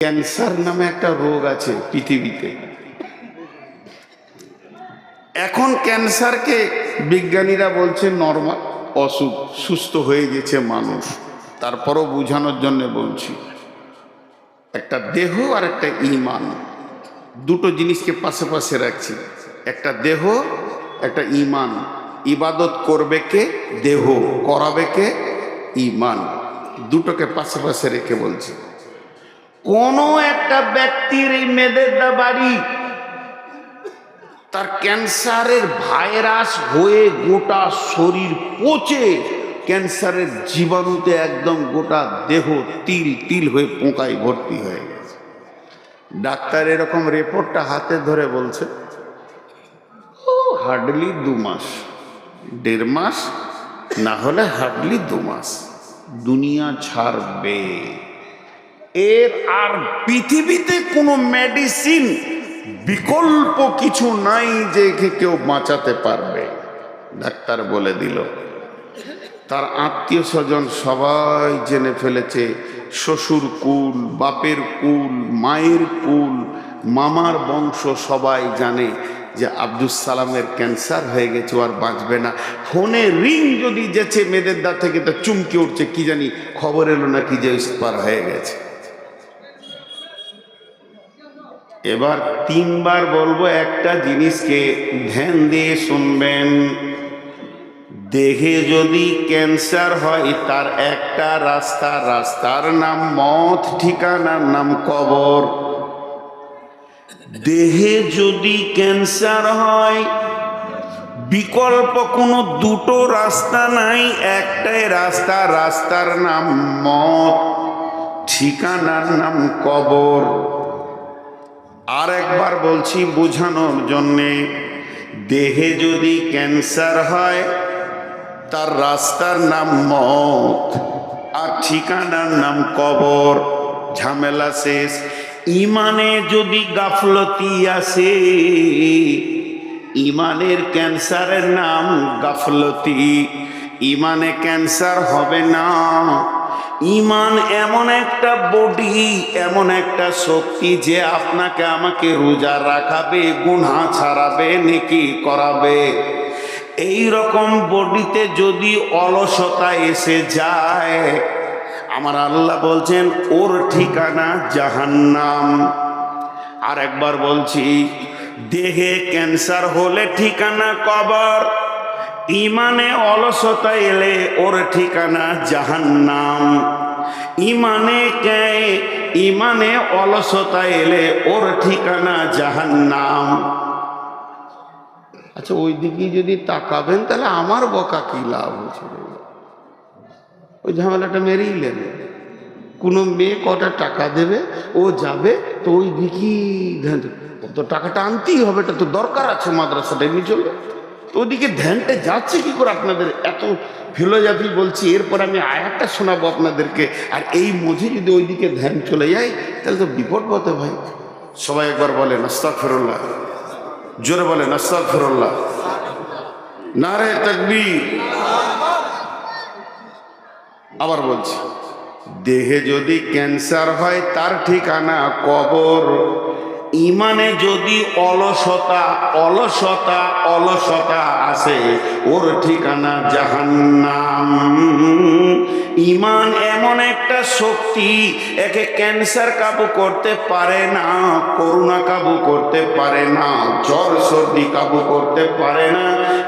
Cancer নামে একটা রোগ আছে পৃথিবীতে। এখন ক্যান্সারকে বিজ্ঞানীরা বলছে নর্মাল অসুখ, সুস্থ হয়ে গেছে মানুষ। তারপরও বোঝানোর জন্য বলছি, একটা দেহ আর একটা ইমান, দুটো জিনিসকে পাশে পাশে রাখছি। একটা দেহ, একটা ইমান। ইবাদত করবে কে? দেহ। করাবে কে? ইমান। দুটোকে পাশে পাশে রেখে বলছি। কোনো একটা ব্যক্তির এই মেদেদা বাড়ি তার ক্যান্সারের ভাইরাস হয়ে গোটা শরীর পচে, ক্যান্সারের জীবাণুতে একদম গোটা দেহ তিল তিল হয়ে পোকায় ভর্তি হয়ে গেছে। ডাক্তার এরকম রিপোর্টটা হাতে ধরে বলছে, ও, হার্ডলি দু মাস, দেড় মাস, না হলে হার্ডলি দু মাস, দুনিয়া ছাড়বে। এর আর পৃথিবীতে কোনো মেডিসিন বিকল্প কিছু নাই যে কেউ বাঁচাতে পারবে। ডাক্তার বলে দিল। তার আত্মীয় স্বজন সবাই জেনে ফেলেছে, শ্বশুর কুল, বাপের কুল, মায়ের কুল, মামার বংশ সবাই জানে যে আব্দুল সালামের ক্যান্সার হয়ে গেছে আর বাঁচবে না। ফোনে রিং যদি যেছে মেয়েদের দা থেকে, তা চুমকে উঠছে, কি জানি খবর এলো নাকি যে ইস্পার হয়ে গেছে। এবার তিনবার বলব একটা জিনিসকে ধ্যান দিয়ে শুনবেন। দেহে যদি ক্যান্সার হয়, তার একটা রাস্তা, রাস্তার নাম মত ঠিকানার নাম কবর। দেহে যদি ক্যান্সার হয়, বিকল্প কোনো দুটো রাস্তা নাই, একটাই রাস্তা, রাস্তার নাম মত ঠিকানার নাম কবর। আর একবার বলছি বোঝানোর জন্যে, দেহে যদি ক্যান্সার হয়, তার রাস্তার নাম মত আর ঠিকানার নাম কবর, ঝামেলা শেষ। ইমানে যদি গাফলতি আসে, ইমানের ক্যান্সারের নাম গাফলতি, ইমানে ক্যান্সার হবে না। ইমান এমন একটা বডি, এমন একটা শক্তি যে আপনাকে আমাকে রোজা রাখাবে গুণা ছাড়াবে, নেকি করাবে। এই রকম বডিতে যদি অলসতা এসে যায়, আমার আল্লাহ বলছেন, ওর ঠিকানা জাহান্নাম। আর একবার বলছি, দেহে ক্যান্সার হলে ঠিকানা কবর। ইমানে অলসতা এলে ওর ঠিকানা জাহান্নাম। ইমানে কে? ইমানে অলসতা এলে ওর ঠিকানা জাহান্নাম। আচ্ছা ওই দিকে যদি তাকাবেন, তাহলে আমার বকা কি লাভ হয়েছে ওই ঝামেলাটা মেরেই নেবে। কোনো মেয়ে কটা টাকা দেবে, ও যাবে, তো ওই দিকেই তো টাকাটা আনতেই হবে, এটা তো দরকার আছে মাদ্রাসাটা, এমনি চলবে। তো ওদিকে ধ্যানটা যাচ্ছে কি করে আপনাদের? এত ফিলোজাফি বলছি, এরপর আমি আয়াতটা শোনাবো আপনাদেরকে। আর এই মধ্যে যদি ওইদিকে ধ্যান চলে যায়, তাহলে তো বিপদ পথে ভাই। সবাই একবার বলে আস্তাক ফেরল্লাহ জোরে বলেন আস্তাক ফেরল্লাহ নারে তকবীর। আবার বলছি, দেহে যদি ক্যান্সার হয়, তার ঠিকানা কবর। ইমানে যদি অলসতা অলসতা অলসতা আছে ওর ঠিকানা জাহান্নাম। ইমান এমন একটা শক্তি, একে ক্যান্সার কাবু করতে পারে না, করোনা কাবু করতে পারে না, জ্বর সর্দি কাবু করতে পারে না,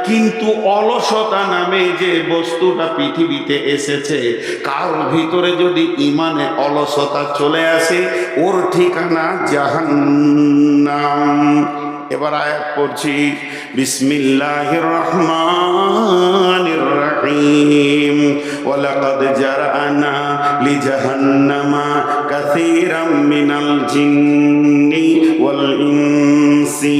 কিন্তু অলসতা নামে যে বস্তুটা পৃথিবীতে এসেছে, কার ভিতরে যদি ইমানে অলসতা চলে আসে, ওর ঠিকানা জাহান্নাম। এবার আয়াত পড়ছি, বিসমিল্লাহির রহমানির রহিম। ওয়ালাকাদ জারানা লিজাহান্নামা কাসীরাম মিনাল জিন্নি ওয়াল ইনসি।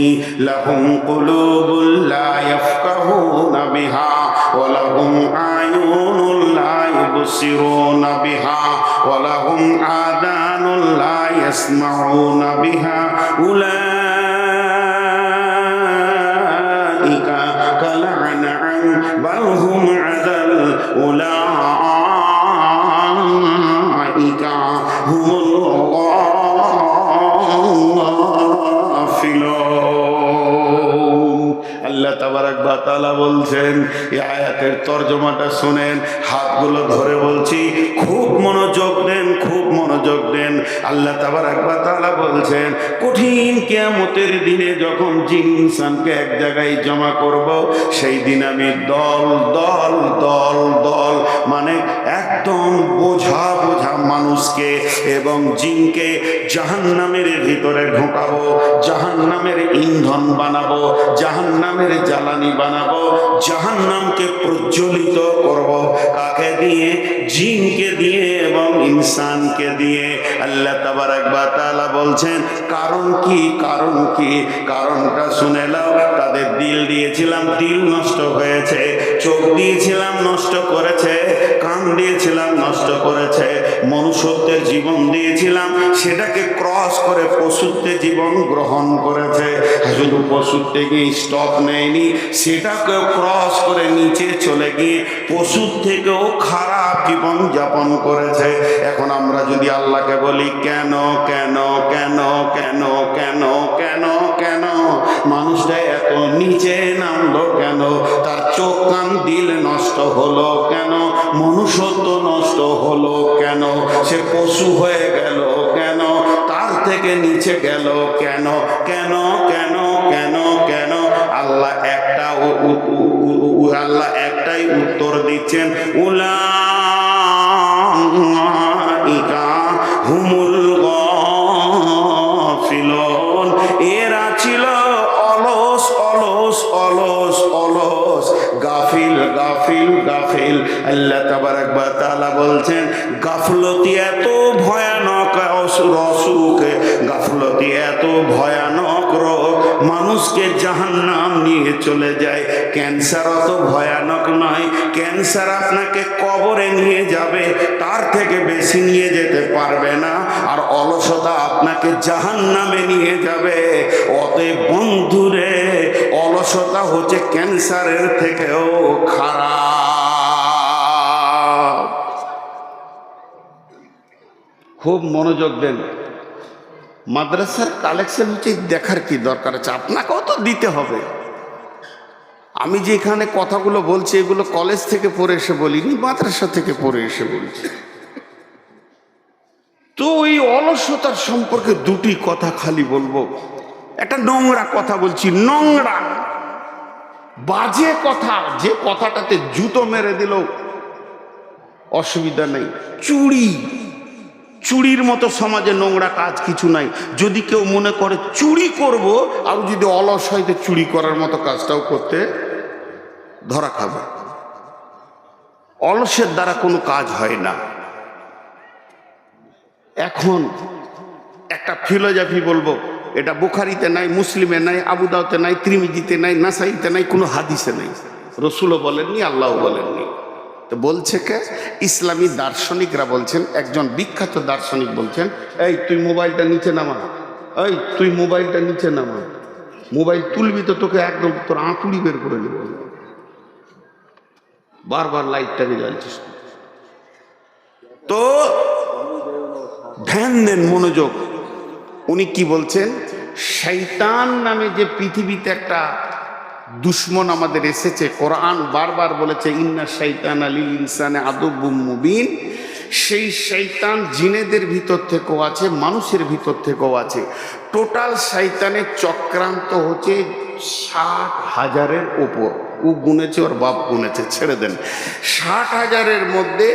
লাহুম কুলুবুল লা ইয়াফকাহুনা বিহা ওয়ালাহুম আয়ুনুল লা ইবসিরুনা বিহা ওয়ালাহুম আদানুল লা ইয়াসমাউনা বিহা। উলা كالأنعام بل هم عدل أولئك هم তাআলা বলছেন এই আয়াতের তর্জমাটা শুনেন, হাতগুলো ধরে বলছি, খুব মনোযোগ দেন, খুব মনোযোগ দেন। আল্লাহ তাবারাক ওয়া তাআলা বলছেন, কঠিন কিয়ামতের দিনে যখন জিন ইনসানকে এক জায়গায় জমা করব, সেই দিন আমি দল দল দল দল মানে একদম বোঝা বোঝা মানুষকে এবং জিনকে জাহান্নামের ভিতরে ঢোকাবো জাহান নামের ইন্ধন বানাবো জাহান নামের জ্বালানি বানাবো। জাহান্নামকে প্রজ্বলিত করব। কাকে দিয়ে? জিনকে দিয়ে এবং ইনসানকে দিয়ে। আল্লাহ তাবার একবার তালা বলছেন, কারণ কি কারণ কি? কারণটা শুনে তাদের দিল দিয়েছিলাম, দিল নষ্ট হয়েছে। চোখ দিয়েছিলাম নষ্ট করেছে, কান দিয়েছিলাম নষ্ট করেছে, মনুষ্যত্বের জীবন দিয়েছিলাম, সেটাকে ক্রস করে পশুত্বে জীবন গ্রহণ করেছে। শুধু পশুত্বে গিয়ে স্টপ নেয়নি সেটাকে ক্রস করে নিচে চলে গিয়ে পশুর থেকেও খারাপ জীবন যাপন করেছে। এখন আমরা যদি আল্লাহকে বলি, কেন কেন কেন কেন কেন কেন কেন? মানুষটা এত নিচে নামলো কেন? চোখ কান দিল নষ্ট হলো কেন? মনুষ্যত্ব নষ্ট হলো কেন? সে পশু হয়ে গেল কেন? তার থেকে নিচে গেল কেন? কেন কেন কেন কেন? আল্লাহ একটা আল্লাহ একটাই উত্তর দিচ্ছেন। উলাইকা হুমুল গাফিলুন। এরা ছিল আল্লাহ তাবারাক ওয়া তাআলা বলছেন গাফলতি এত ভয়ানক অসুখ গাফলতি এত ভয়ানক রোগ, মানুষকে জাহান্নাম নিয়ে চলে যায়। ক্যান্সার অত ভয়ানক নয়, ক্যান্সার আপনাকে কবরে নিয়ে যাবে, তার থেকে বেশি নিয়ে যেতে পারবে না, আর অলসতা আপনাকে জাহান্নামে নিয়ে যাবে। অতএব বন্ধুরে, অলসতা হচ্ছে ক্যান্সারের থেকেও খারাপ। খুব মনোযোগ দেন। মাদ্রাসার কালেকশন হচ্ছে দেখার কি দরকার আছে? আপনাকেও তো দিতে হবে। আমি যে এখানে কথাগুলো বলছি, এগুলো কলেজ থেকে পড়ে এসে বলিনি, মাদ্রাসা থেকে পড়ে এসে বলছি। তো ওই অলসতার সম্পর্কে দুটি কথা খালি বলব। একটা নোংরা কথা বলছি, নোংরা। বাজে কথা, যে কথাটাতে জুতো মেরে দিল অসুবিধা নেই। চুড়ি। চুরির মতো সমাজে নোংরা কাজ কিছু নাই। যদি কেউ মনে করে চুরি করব, আর যদি অলস হয় তো চুরি করার মতো কাজটাও করতে ধরা খাবে। অলসের দ্বারা কোনো কাজ হয় না। এখন একটা ফিলোজফি বলব, এটা বুখারিতে নাই, মুসলিমে নাই আবুদাওতে নাই, ত্রিমিজিতে নাই, নাসাইতে নাই, কোনো হাদিসে নাই। রসুলও বলেননি আল্লাহ বলেননি। তো বলছে কে? ইসলামী দার্শনিকরা বলছেন, একজন বিখ্যাত দার্শনিক বলছেন, এই, তুই মোবাইলটা নিচে নামা। এই, তুই মোবাইলটা নিচে নামা। মোবাইল তুলবি তো তোকে একদম তোর আঁতুড়ি বের করে নেব বারবার লাইটটাকে জ্বালছিস তো ধ্যান দেন মনোযোগ। উনি কি বলছেন? শৈতান নামে যে পৃথিবীতে একটা দুশ্মন আমাদের এসেছে। কোরআন বারবার বলেছে, ইন্না শৈতান আলী ইনসানে আদব্বুম মুবিন। সেই শৈতান জিনেদের ভিতর থেকেও আছে, মানুষের ভিতর থেকেও আছে। টোটাল শৈতানের চক্রান্ত হচ্ছে ষাট হাজারের ওপর। ও গুনেছে, ওর বাপ গুনেছে, ছেড়ে দেন। ষাট হাজারের মধ্যে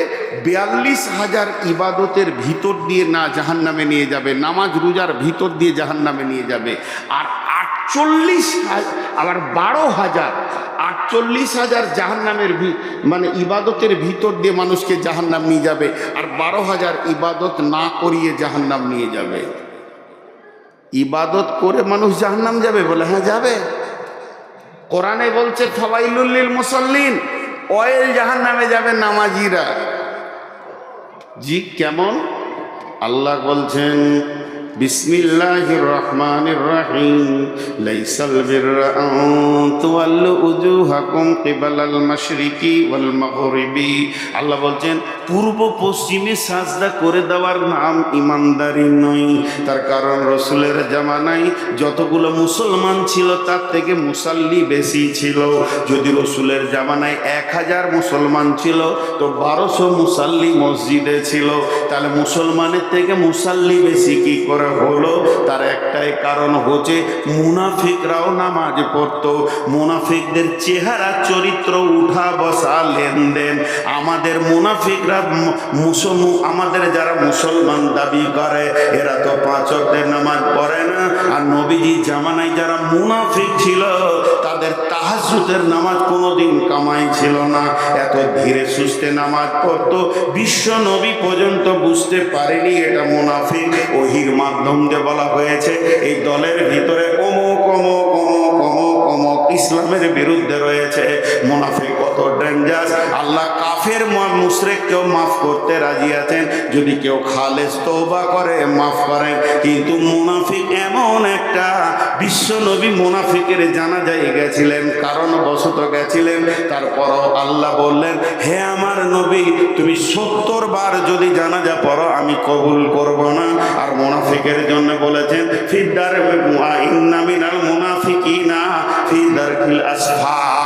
বিয়াল্লিশ হাজার ইবাদতের ভিতর দিয়ে না জাহান নামে নিয়ে যাবে, নামাজ রোজার ভিতর দিয়ে জাহান নামে নিয়ে যাবে। আর আটচল্লিশ আবার বারো হাজার, আটচল্লিশ হাজার জাহান নামের মানে ইবাদতের ভিতর দিয়ে মানুষকে জাহান নাম নিয়ে যাবে। আর বারো হাজার ইবাদত না করিয়ে জাহান নাম নিয়ে যাবে। ইবাদত করে মানুষ জাহান্নাম যাবে বলে হ্যাঁ যাবে। কোরআনে বলছে ফবাইলুল্লিল মুসল্লিন অয়েল জাহান নামে যাবে নামাজিরা। জি, কেমন? আল্লাহ বলছেন بسم الله الرحمن الرحيم ليس البر أن تولوا وجوهكم قبل المشرق والمغرب আল্লাহ বলছেন পূর্ব পশ্চিমে সাজদা করে দেওয়ার নাম ইমানদারি নয় তার কারণ রসুলের জামানায় যতগুলো মুসলমান ছিল তার থেকে মুসাল্লি বেশি ছিল যদি রসুলের জামানায় এক হাজার মুসলমান ছিল তো বারোশো মুসাল্লি মসজিদে ছিল তাহলে মুসলমানের থেকে মুসাল্লি বেশি কি করে হলো, তার একটাই কারণ হচ্ছে মুনাফিকরাও নামাজ পড়তো। মুনাফিকদের চেহারা, চরিত্র, উঠা বসা, লেনদেন। আমাদের মুনাফিকরা মুসলমান আমাদের যারা মুসলমান দাবি করে, এরা তো পাঁচ নামাজ পড়ে না। আর নবীজি জামানায় যারা মুনাফিক ছিল, তাদের তাহাজুদের নামাজ কোনোদিন কামাই ছিল না। এত ধীরে সুস্থে নামাজ পড়ত, বিশ্ব নবী পর্যন্ত বুঝতে পারেনি এটা মুনাফিক। ওহির মাধ্যম দিয়ে বলা হয়েছে, এই দলের ভিতরে অমুক অমুক অমুক অমুক অমুক ইসলামের বিরুদ্ধে রয়েছে। মুনাফিক কত ডেঞ্জাস আল্লাহ কাফের মুশরেককেও মাফ করতে রাজি আছেন। যদি কেউ খালেস তওবা করে, মাফ করেন। কিন্তু মুনাফিক এমন একটা বিশ্ব নবী মুনাফিকের জানা যায় গেছিলেন কারণ বশত গেছিলেন। তারপরও আল্লাহ বললেন, হে আমার নবী, তুমি সত্তর বার যদি জানাজা পড়ো, আমি কবুল করব না। আর মুনাফিকের জন্য বলেছেন ফিদ্দার ইন্নামিনাল في درك الأسفار.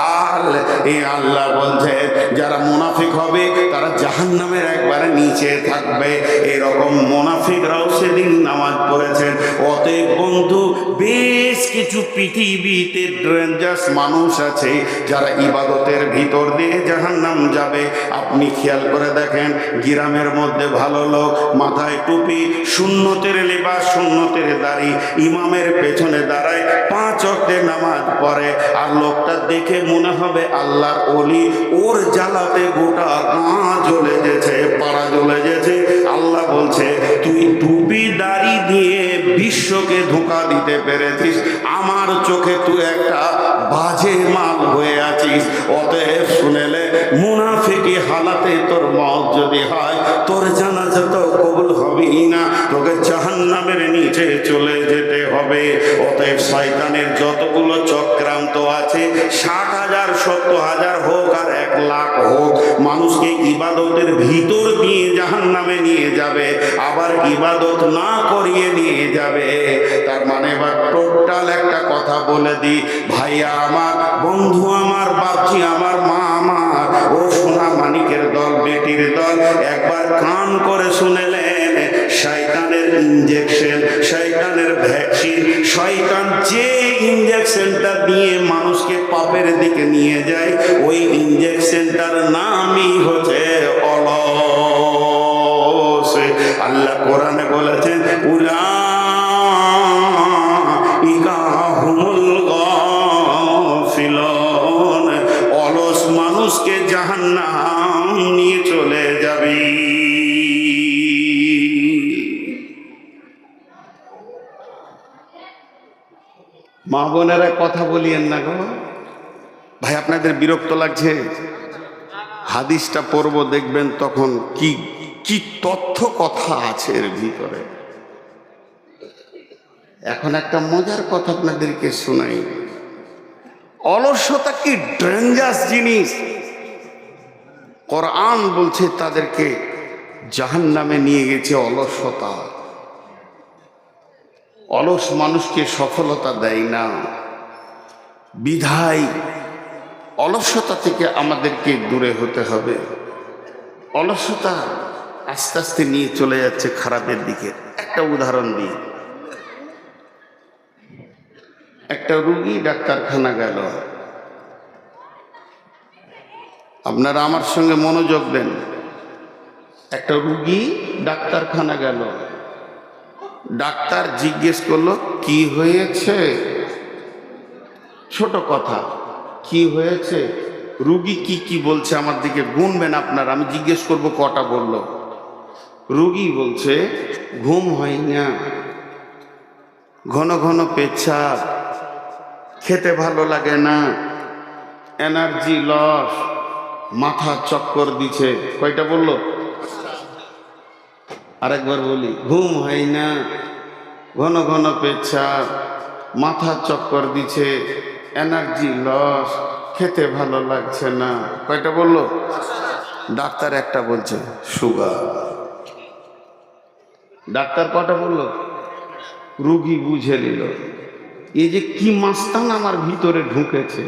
আসফাল এই আল্লাহ বলছে, যারা মুনাফিক হবে, তারা জাহান্নামের একবারে নিচে থাকবে। এরকম মুনাফিকরাও সেদিন নামাজ পড়েছেন। অতএব বন্ধু, বেশ কিছু পৃথিবীতে ডেঞ্জাস মানুষ আছে, যারা ইবাদতের ভিতর দিয়ে জাহান্নাম যাবে। আপনি খেয়াল করে দেখেন, গ্রামের মধ্যে ভালো লোক, মাথায় টুপি শূন্যতের লেবাস শূন্যতের দাড়ি, ইমামের পেছনে দাঁড়ায়, পাঁচ অক্টে নামাজ পড়ে। আর লোকটা দেখে মনে হবে আল্লাহর অলি ওর জ্বালাতে গোটা গাঁ জ্বলে গেছে, পাড়া জ্বলে গেছে। আল্লাহ বলছে, তুই টুপি দাড়ি দিয়ে বিশ্বকে ধোকা দিতে পেরেছিস। আমার চোখে তুই একটা বাজে মাল হয়ে আছিস। অতএব শুনেলে মুনাফিকি হালাতে তোর মত যদি হয়, তোর জানা তো কবুল হবেই না। তোকে জাহান্নামের নিচে চলে যেতে হবে। অতএব শয়তানের যতগুলো চক্রান্ত আছে, ষাট হাজার, সত্তর হাজার হোক আর এক লাখ হোক, মানুষকে ইবাদতের ভিতর দিয়ে জাহান্নামে নিয়ে যাবে। আবার ইবাদত না করিয়ে নিয়ে যাবে। তার মানে এবার টোটাল একটা কথা বলে দিই। ভাইয়া আমার বন্ধু আমার, বাপজি আমার, মা আমার, ও সোনা মানিকের দল, বেটির দল, একবার কান করে শুনেলেন শয়তানের ইঞ্জেকশন শয়তানের ভ্যাকসিন শয়তান যে ইঞ্জেকশনটা দিয়ে মানুষকে পাপের দিকে নিয়ে যায়, ওই ইঞ্জেকশনটার নামই হচ্ছে অলস। আল্লাহ কোরআনে বলেছেন জাহান্নাম নিয়ে চলে যাবে। মা বোনেরা কথা বলিয়েন না গো ভাই, আপনাদের বিরক্ত লাগছে? হাদিসটা পড়ব, দেখবেন তখন কি কি তথ্য কথা আছে এর ভিতরে। এখন একটা মজার কথা আপনাদেরকে শোনাই। অলসতা কি ডেঞ্জাস জিনিস? কোরআন বলছে তাদেরকে জাহান নামে নিয়ে গেছে অলসতা। অলস মানুষকে সফলতা দেয় না। বিধায় অলসতা থেকে আমাদেরকে দূরে হতে হবে। অলসতা আস্তে আস্তে নিয়ে চলে যাচ্ছে খারাপের দিকে। একটা উদাহরণ দিই। একটা রুগী ডাক্তারখানা গেল। আপনারা আমার সঙ্গে মনোযোগ দেন। একটা রুগী ডাক্তারখানা গেল। ডাক্তার জিজ্ঞেস করল, কি হয়েছে? ছোট কথা, কি হয়েছে? রুগী কি কি বলছে আমার দিকে গুনবেন আপনারা, আমি জিজ্ঞেস করব কটা বলল। রুগী বলছে, ঘুম হয় না ঘন ঘন পেচ্ছাপ, খেতে ভালো লাগে না, এনার্জি লস। মাথা চক্কর দিছে। কয়টা বলল? আরেকবার বলি, ঘুম হয় না, ঘন ঘন পেচ্ছাপ মাথা চক্কর দিছে এনার্জি লস খেতে ভালো লাগছে না। কয়টা বলল? ডাক্তার একটা বলছে সুগার ডাক্তার কটা বলল? রুগী বুঝে নিল। এই যে কি মাস্তান আমার ভিতরে ঢুকেছে,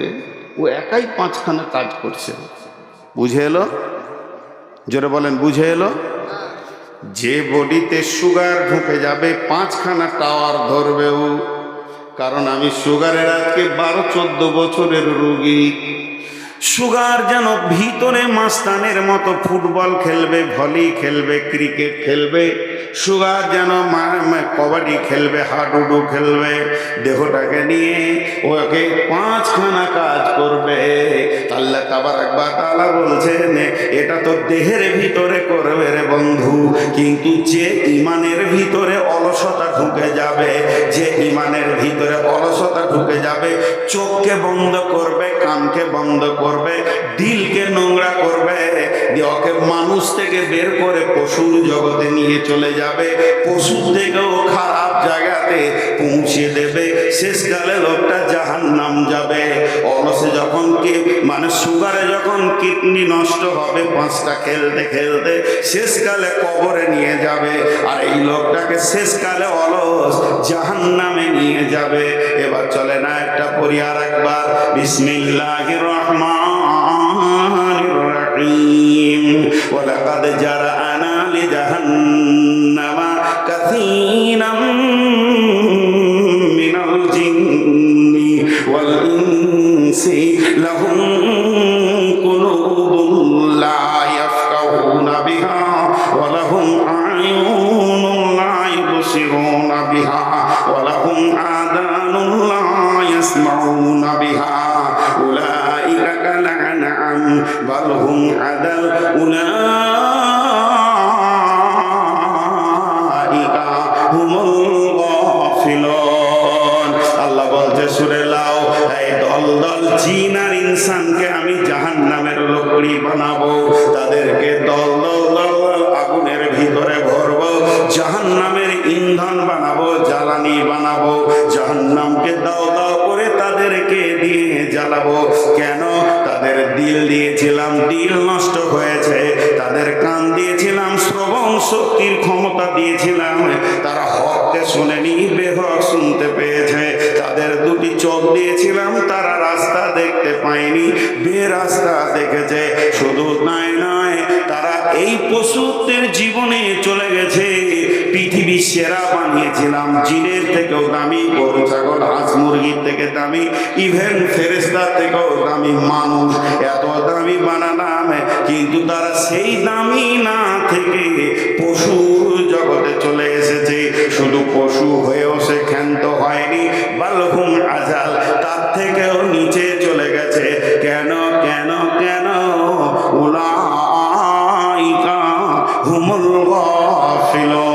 ও একাই পাঁচখানা কাজ করছে। বুঝে এলো? জোরে বলেন, বুঝে এলো? যে বডিতে সুগার ঢুকে যাবে, পাঁচখানা টাওয়ার ধরবে ও কারণ আমি সুগারের আজকে বারো, চোদ্দ বছরের রুগী। সুগার যেন ভিতরে মাস্তানের মতো ফুটবল খেলবে, ভলি খেলবে, ক্রিকেট খেলবে সুগার যেন কবাডি খেলবে, হাডুডু খেলবে, দেহটাকে নিয়ে ওকে পাঁচখানা কাজ করবে। আল্লাহ তাবার একবার তালা বলছেন, এটা তো দেহের ভিতরে করবে রে বন্ধু, কিন্তু যে ইমানের ভিতরে অলসতা ঢুকে যাবে, যে ইমানের ভিতরে অলসতা ঢুকে যাবে, চোখকে বন্ধ করবে, কানকে বন্ধ করবে, দিলকে নোংরা করবে, দিয়ে ওকে মানুষ থেকে বের করে পশুর জগতে নিয়ে চলে যাবে যাবে পশু থেকেও খারাপ জায়গাতে পৌঁছে দেবে। শেষকালে লোকটা জাহান নাম যাবে। অলসে যখন কি মানে সুগারে যখন কিডনি নষ্ট হবে, পাঁচটা খেলতে খেলতে শেষকালে কবরে নিয়ে যাবে। আর এই লোকটাকে শেষকালে অলস জাহান নামে নিয়ে যাবে। এবার চলে না একটা পড়ি আর একবার। বিসমিল্লাহ রহমান রহিম। ওলাকাদ যারা لجهنم كثيرا من الجن والإنس لهم বানাবো তাদেরকে দল দল দল আগুনের ভিতরে ভরবো জাহান নামের ইন্ধন বানাবো, জ্বালানি বানাবো জাহান নামকে দাও দাও করে তাদেরকে দিয়ে জ্বালাবো। কেন? তাদের দিল দিয়েছিলাম, দিল নষ্ট হয়েছে, তাদের কান দিয়েছিলাম শ্রবণ শক্তির ক্ষমতা দিয়েছিলাম। তারা হককে শুনেনি বেহক শুনতে পেয়েছে। তাদের দুটি চোখ দিয়েছিলাম, তারা রাস্তা দেখতে পায়নি বে রাস্তা দেখেছে। শুধু নাই নয়, তারা এই পশুত্বের জীবনে চলে গেছে। পৃথিবীর সেরা বানিয়েছিলাম। জিনের থেকেও দামি, গরু, ছাগল, হাঁস, মুরগির থেকে দামি ইভেন ফেরেস্তার থেকেও দামি মানুষ। এত দামি বানালাম কিন্তু তারা সেই দামি না থেকে পশুর জগতে চলে এসেছে। শুধু পশু হয়েও সে ক্ষান্ত হয়নি। বালহুম আজাল, তার থেকেও নিচে চলে গেছে। কেন কেন কেন? উলাইকা হুমুল গাফিলুন।